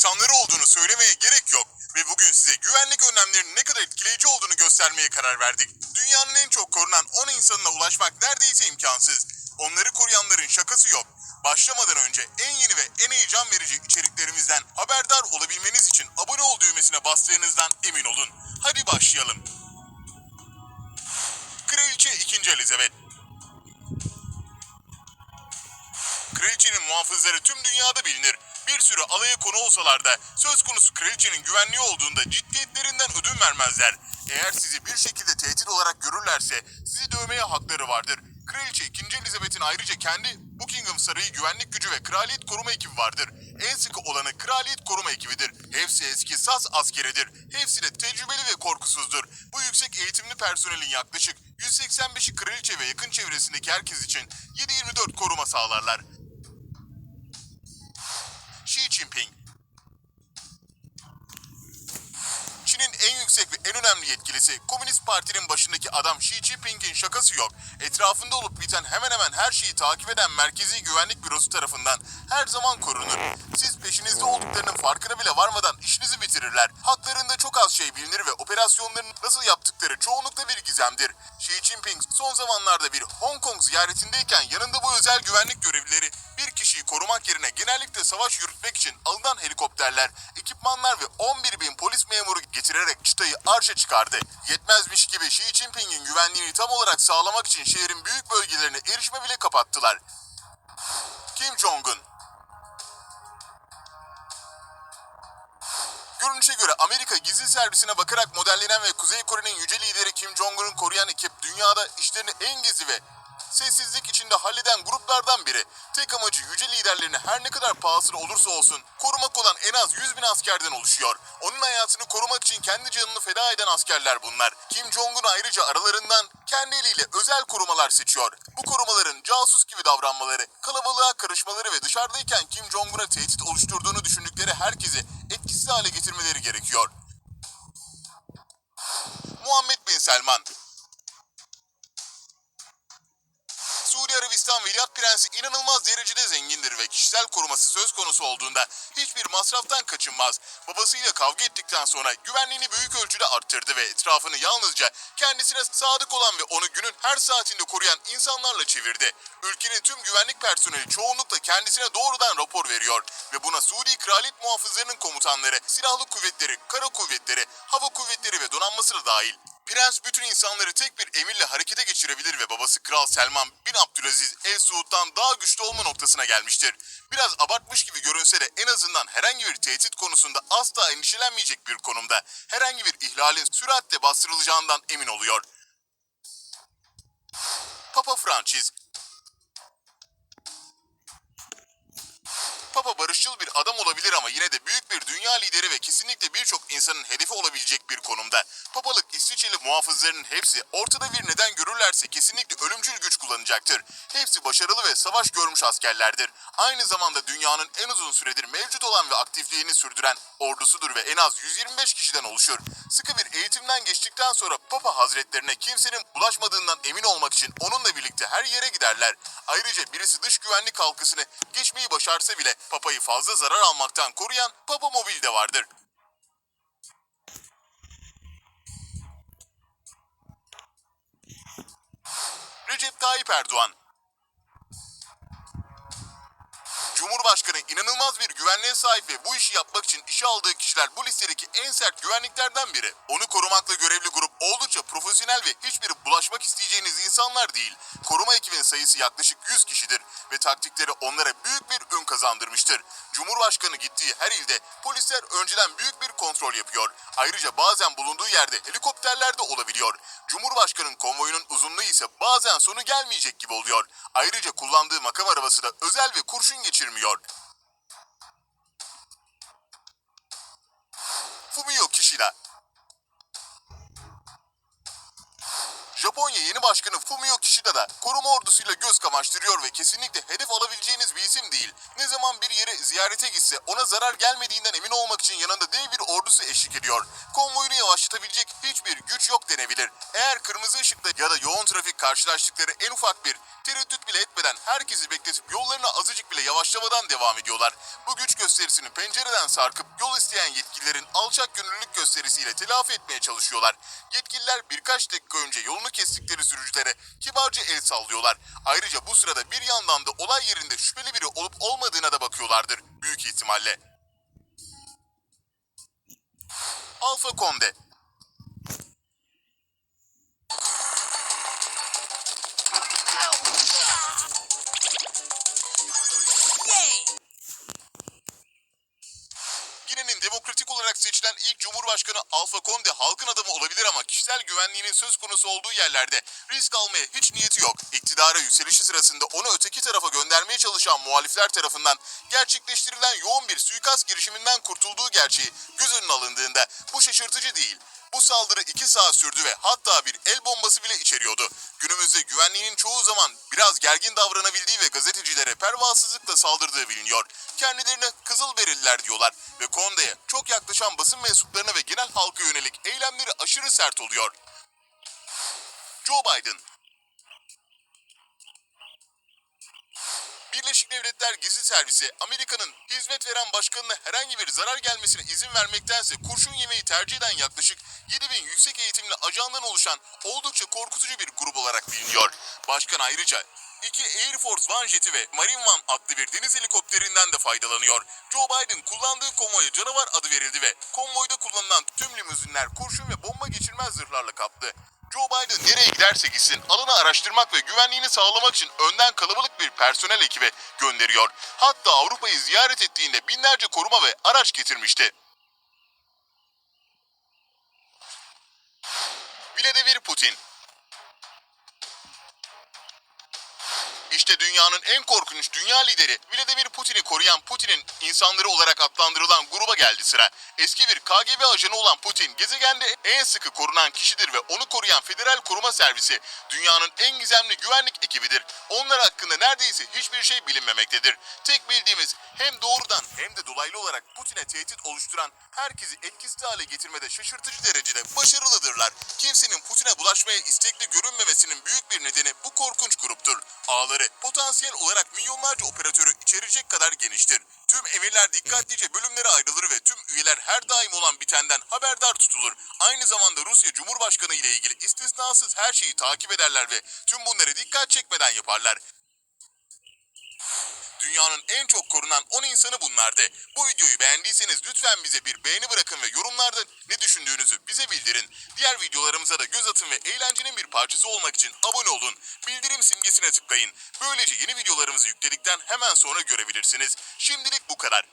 insanları olduğunu söylemeye gerek yok. Ve bugün size güvenlik önlemlerinin ne kadar etkileyici olduğunu göstermeye karar verdik. Dünyanın en çok korunan 10 insanına ulaşmak neredeyse imkansız. Onları koruyanların şakası yok. Başlamadan önce en yeni ve en heyecan verici içeriklerimizden haberdar olabilmeniz için abone ol düğmesine bastığınızdan emin olun. Hadi başlayalım. Kraliçe 2. Elizabeth Kraliçenin muhafızları tüm dünyada bilinir. Bir sürü alaya konu olsalar da söz konusu kraliçenin güvenliği olduğunda ciddiyetlerinden ödün vermezler. Eğer sizi bir şekilde tehdit olarak görürlerse sizi dövmeye hakları vardır. Kraliçe 2. Elizabeth'in ayrıca kendi Buckingham Sarayı güvenlik gücü ve kraliyet koruma ekibi vardır. En sıkı olanı kraliyet koruma ekibidir. Hepsi eski sas askeridir. Hepsi de tecrübeli ve korkusuzdur. Bu yüksek eğitimli personelin yaklaşık 185'i kraliçe ve yakın çevresindeki herkes için 7-24 koruma sağlarlar. Xi Jinping Çin'in en yüksek ve en önemli yetkilisi Komünist Parti'nin başındaki adam Xi Jinping'in şakası yok. Etrafında olup biten hemen hemen her şeyi takip eden Merkezi Güvenlik Bürosu tarafından her zaman korunur. Siz peşinizde olduklarının farkına bile varmadan işinizi bitirirler. Haklarında çok az şey bilinir ve operasyonlarını nasıl yaptıkları çoğunlukla bir gizemdir. Xi Jinping son zamanlarda bir Hong Kong ziyaretindeyken yanında bu özel güvenlik görevlileri bir kişiyi korumak yerine genellikle savaş yürütmek için alınan helikopterler, ekipmanlar ve 11 bin polis memuru getirerek çıtayı arşa çıkardı. Yetmezmiş gibi Xi Jinping'in güvenliğini tam olarak sağlamak için şehrin büyük bölgelerine erişime bile kapattılar. Kim Jong-un Görünüşe göre Amerika gizli servisine bakarak modellenen ve Kuzey Kore'nin yüce lideri Kim Jong-un'u koruyan ekip dünyada işlerini en gizli ve sessizlik içinde halleden gruplardan biri. Tek amacı yüce liderlerini her ne kadar pahasına olursa olsun korumak olan en az 100 bin askerden oluşuyor. Onun hayatını korumak için kendi canını feda eden askerler bunlar. Kim Jong-un ayrıca aralarından kendi eliyle özel korumalar seçiyor. Bu korumaların casus gibi davranmaları, kalabalığa karışmaları ve dışarıdayken Kim Jong-un'a tehdit oluşturduğunu düşündükleri herkesi etkisiz hale getirmeleri gerekiyor. Muhammed Bin Selman Arabistan Veliaht Prensi inanılmaz derecede zengindir ve kişisel koruması söz konusu olduğunda hiçbir masraftan kaçınmaz. Babasıyla kavga ettikten sonra güvenliğini büyük ölçüde arttırdı ve etrafını yalnızca kendisine sadık olan ve onu günün her saatinde koruyan insanlarla çevirdi. Ülkenin tüm güvenlik personeli çoğunlukla kendisine doğrudan rapor veriyor ve buna Suudi Kraliyet Muhafızlarının komutanları, silahlı kuvvetleri, kara kuvvetleri, hava kuvvetleri ve donanması da dahil. Prens bütün insanları tek bir emirle harekete geçirebilir ve babası Kral Selman bin Abdülaziz El Suud'dan daha güçlü olma noktasına gelmiştir. Biraz abartmış gibi görünse de en azından herhangi bir tehdit konusunda asla endişelenmeyecek bir konumda. Herhangi bir ihlalin süratle bastırılacağından emin oluyor. Papa Francis Papa barışçıl bir adam olabilir ama yine de büyük bir dünya lideri ve kesinlikle birçok insanın hedefi olabilecek bir konumda. Papalık İsviçreli muhafızlarının hepsi ortada bir neden görürlerse kesinlikle ölümcül güç kullanacaktır. Hepsi başarılı ve savaş görmüş askerlerdir. Aynı zamanda dünyanın en uzun süredir mevcut olan ve aktifliğini sürdüren ordusudur ve en az 125 kişiden oluşur. Sıkı bir eğitimden geçtikten sonra Papa Hazretlerine kimsenin bulaşmadığından emin olmak için onunla birlikte her yere giderler. Ayrıca birisi dış güvenlik halkasını geçmeyi başarsa bile Papa'yı fazla zarar almaktan koruyan Papa Mobil de vardır. Recep Tayyip Erdoğan Cumhurbaşkanı inanılmaz bir güvenliğe sahip ve bu işi yapmak için işe aldığı kişiler bu listedeki en sert güvenliklerden biri. Onu korumakla görevli grup oldukça profesyonel ve hiçbir bulaşmak isteyeceğiniz insanlar değil. Koruma ekibinin sayısı yaklaşık 100 kişidir ve taktikleri onlara büyük bir ün kazandırmıştır. Cumhurbaşkanı gittiği her ilde polisler önceden büyük bir kontrol yapıyor. Ayrıca bazen bulunduğu yerde helikopterler de olabiliyor. Cumhurbaşkanının konvoyunun uzunluğu ise bazen sonu gelmeyecek gibi oluyor. Ayrıca kullandığı makam arabası da özel ve kurşun geçirmiyor. Fumio Japonya yeni başkanı Fumio Kishida da koruma ordusuyla göz kamaştırıyor ve kesinlikle hedef alabileceğiniz bir isim değil. Ne zaman bir yere ziyarete gitse ona zarar gelmediğinden emin olmak için yanında dev bir ordusu eşlik ediyor. Konvoyunu yavaşlatabilecek hiçbir güç yok denebilir. Eğer kırmızı ışıkta ya da yoğun trafik karşılaştıkları en ufak bir tereddüt bile etmeden herkesi bekletip yollarına azıcık bile yavaşlamadan devam ediyorlar. Bu güç gösterisini pencereden sarkıp yol isteyen yetkililerin alçak gönüllülük gösterisiyle telafi etmeye çalışıyorlar. Yetkililer birkaç dakika önce yolunu kestikleri sürücülere kibarca el sallıyorlar. Ayrıca bu sırada bir yandan da olay yerinde şüpheli biri olup olmadığına da bakıyorlardır büyük ihtimalle. Alfa Conde olarak seçilen ilk cumhurbaşkanı Alfa Conde halkın adamı olabilir ama kişisel güvenliğinin söz konusu olduğu yerlerde risk almaya hiç niyeti yok. İktidara yükselişi sırasında onu öteki tarafa göndermeye çalışan muhalifler tarafından gerçekleştirilen yoğun bir suikast girişiminden kurtulduğu gerçeği göz önüne alındığında bu şaşırtıcı değil. Bu saldırı iki saat sürdü ve hatta bir el bombası bile içeriyordu. Günümüzde güvenliğinin çoğu zaman biraz gergin davranabildiği ve gazetecilere pervasızlıkla saldırdığı biliniyor. Kendilerine Kızılderililer diyorlar ve Konde'ye çok yaklaşan basın mensuplarına ve genel halka yönelik eylemleri aşırı sert oluyor. Joe Biden Birleşik Devletler Gizli Servisi Amerika'nın hizmet veren başkanına herhangi bir zarar gelmesine izin vermektense kurşun yemeyi tercih eden yaklaşık 7000 yüksek eğitimli ajandan oluşan oldukça korkutucu bir grup olarak biliniyor. Başkan ayrıca iki Air Force One jeti ve Marine One adlı bir deniz helikopterinden de faydalanıyor. Joe Biden kullandığı konvoya canavar adı verildi ve konvoyda kullanılan tüm limuzinler kurşun ve bomba geçirmez zırhlarla kaplı. Joe Biden nereye giderse gitsin alanı araştırmak ve güvenliğini sağlamak için önden kalabalık bir personel ekibi gönderiyor. Hatta Avrupa'yı ziyaret ettiğinde binlerce koruma ve araç getirmişti. Vladimir Putin İşte dünyanın en korkunç dünya lideri Vladimir Putin'i koruyan Putin'in insanları olarak adlandırılan gruba geldi sıra. Eski bir KGB ajanı olan Putin gezegende en sıkı korunan kişidir ve onu koruyan Federal Koruma Servisi dünyanın en gizemli güvenlik ekibidir. Onlar hakkında neredeyse hiçbir şey bilinmemektedir. Tek bildiğimiz hem doğrudan hem de dolaylı olarak Putin'e tehdit oluşturan herkesi etkisiz hale getirmede şaşırtıcı derecede başarılıdırlar. Kimsenin Putin'e bulaşmaya istekli görünmemesinin büyük bir nedeni bu korkunç gruptur. Ağları potansiyel olarak milyonlarca operatörü içerecek kadar geniştir. Tüm emirler dikkatlice bölümlere ayrılır ve tüm üyeler her daim olan bitenden haberdar tutulur. Aynı zamanda Rusya Cumhurbaşkanı ile ilgili istisnasız her şeyi takip ederler ve tüm bunları dikkat çekmeden yaparlar. Dünyanın en çok korunan 10 insanı bunlardı. Bu videoyu beğendiyseniz lütfen bize bir beğeni bırakın ve yorumlarda ne düşündüğünüzü bize bildirin. Diğer videolarımıza da göz atın ve eğlencenin bir parçası olmak için abone olun. Bildirim simgesine tıklayın. Böylece yeni videolarımızı yükledikten hemen sonra görebilirsiniz. Şimdilik bu kadar.